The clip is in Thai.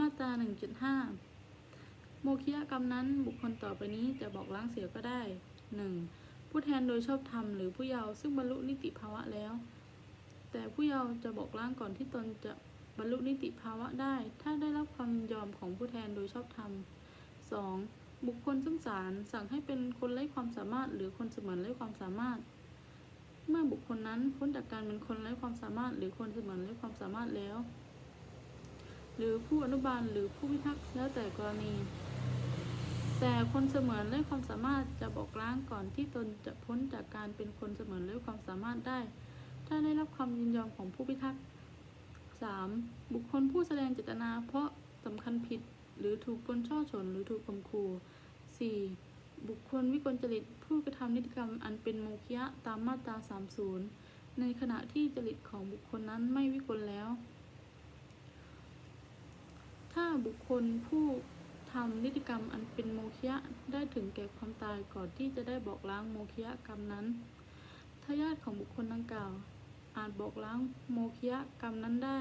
มาตรา 1.5 โมฆะกรรมนั้นบุคคลต่อไปนี้จะบอกล้างเสียก็ได้ 1. ผู้แทนโดยชอบธรรมหรือผู้เยาว์ซึ่งบรรลุนิติภาวะแล้ว แต่ผู้เยาว์จะบอกล้างก่อนที่ตนจะบรรลุนิติภาวะได้ ถ้าได้รับความยินยอมของผู้แทนโดยชอบธรรม 2. บุคคลซึ่งศาลสั่งให้เป็นคนไร้ความสามารถ หรือคนเสมือนไร้ความสามารถ เมื่อบุคคลนั้นพ้นจากการเป็นคนไร้ความสามารถ หรือคนเสมือนไร้ความสามารถแล้ว หรือผู้อนุบาลหรือผู้พิทักษ์แล้วแต่กรณี แต่คนเสมือนไร้ความสามารถจะบอกล้างก่อนที่ตนจะพ้นจากการเป็นคนเสมือนไร้ความสามารถได้ ถ้าได้รับความยินยอมของผู้พิทักษ์ 3. บุคคลผู้แสดงเจตนาเพราะสำคัญผิดหรือถูกคนช่อฉนหรือถูกข่มขู่ 4. บุคคลวิกลจริตผู้กระทำนิติกรรมอันเป็นโมฆะตามมาตรา 30 ในขณะที่จริตของบุคคลนั้นไม่วิกลแล้ว ถ้า บุคคลผู้ทำนิติกรรมอันเป็นโมฆะได้ถึงแก่ความตายก่อนที่จะได้บอกล้างโมฆะกรรมนั้นทายาทของบุคคลดังกล่าว อาจบอกล้างโมฆะกรรมนั้นได้